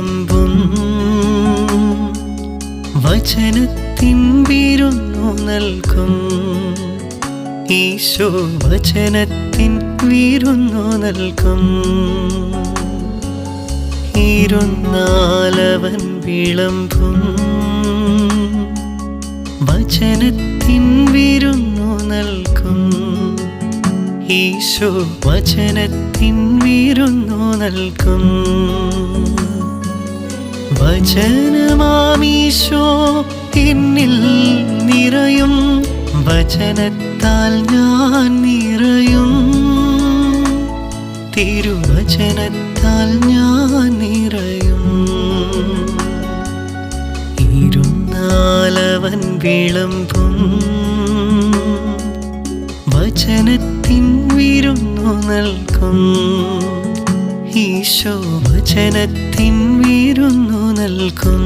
വിളമ്പും വചനത്തിൻ വിരുന്നു നൽകും. ഈശോ വചനത്തിൻ വിരുന്നു നൽകും. ഇരുന്നാലവൻ വിളമ്പും വചനത്തിൻ വിരുന്നു നൽകും. ഈശോ വചനത്തിൻ വിരുന്നു നൽകും. വചനമാമീശോ എന്നിൽ നിറയും. വചനത്താൽ ഞാൻ നിറയും. തിരുവചനത്താൽ ഞാൻ നിറയും. ഇരുന്നാലവൻ വിളമ്പും. വചനത്തിൻ വിരുന്നു നൽകും. ഈശോ വചനത്തിൻ വിരുന്നു നൽകും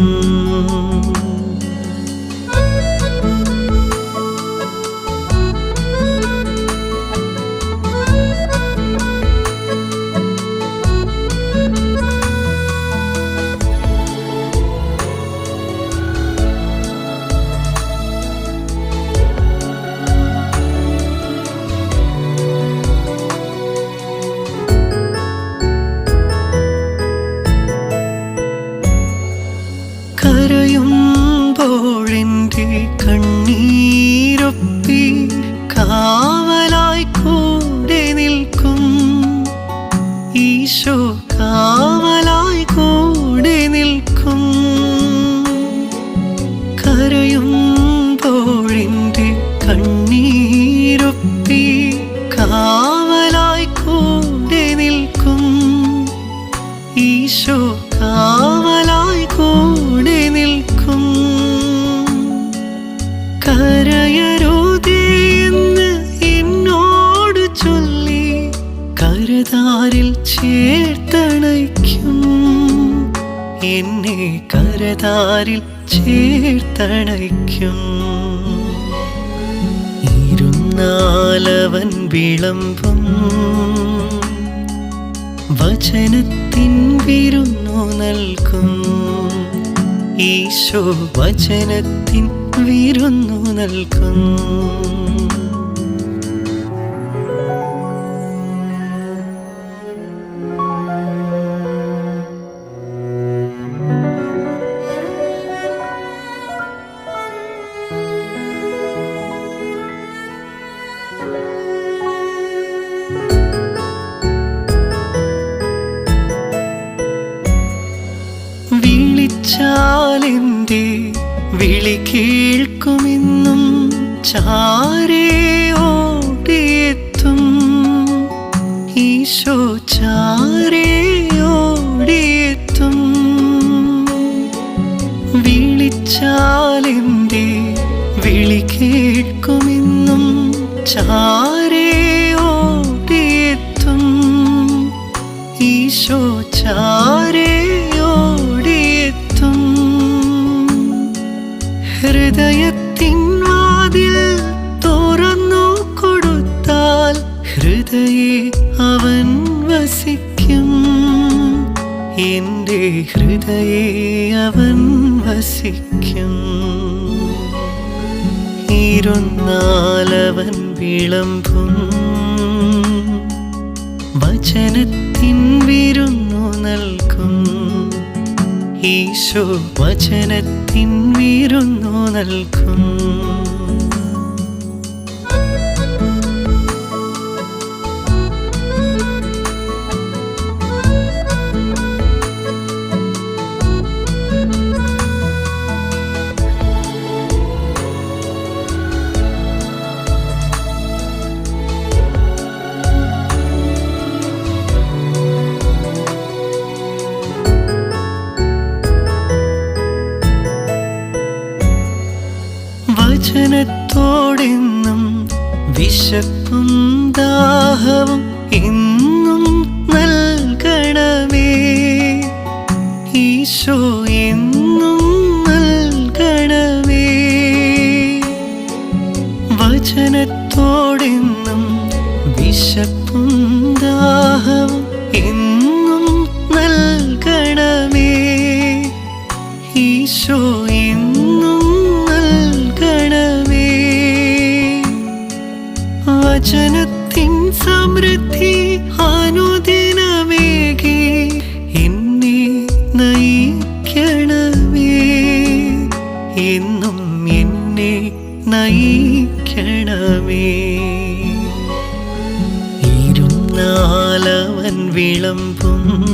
കരയരുതേ എന്ന് എന്നോട് ചൊല്ലി ചേർത്തണയ്ക്കും. ചേർത്തണയ്ക്കും. ഇരുന്നാലവൻ വിളമ്പും. വചനത്തിൻ വിരുന്നു നൽകും. ഈശോ വചനത്തിൻ വിരുന്നു നൽകും വിളിച്ചാലെന്റെ വിളി കേൾക്കുമെന്നും ചാരേ ഈശോ ചാരേ ഓടിയെത്തും. വിളി കേൾക്കുമെന്നും ചാരേ ഹൃദയത്തിൻ വാതിൽ തുറന്നു കൊടുത്താൽ ഹൃദയെ അവൻ വസിക്കും. എന്റെ ഹൃദയെ അവൻ വസിക്കും. ഇരുന്നാലവൻ വിളമ്പും. വചനത്തിൻ വിരുന്നു ഈശോ വചനത്തിൻ വീരുന്നു നൽകും വചനത്തോടെന്നും വിശപ്പും ദാഹവും എന്നും നൽകണമേ. ഈശോ വിളമ്പും.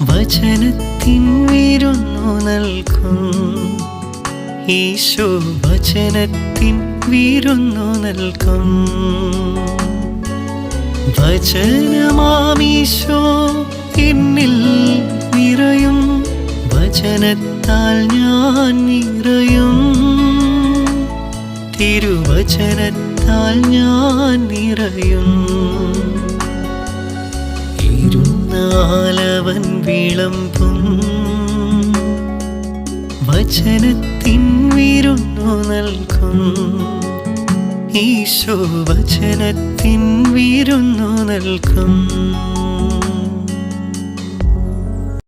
വചനത്തിൻ വിരുന്നു നൽകും. ഈശോ വചനത്തിൻ വിരുന്നു നൽകും. വചനമാമീശോ എന്നിൽ നിറയും. വചനത്താൽ ഞാൻ നിറയും. തിരുവചനത്താൽ ഞാൻ നിറയും. ഇരുന്നാലവൻ വിളമ്പും. വചനത്തിൻ വിരുന്നു നൽകും. ഈശോ വചനത്തിൻ വിരുന്നു നൽകും.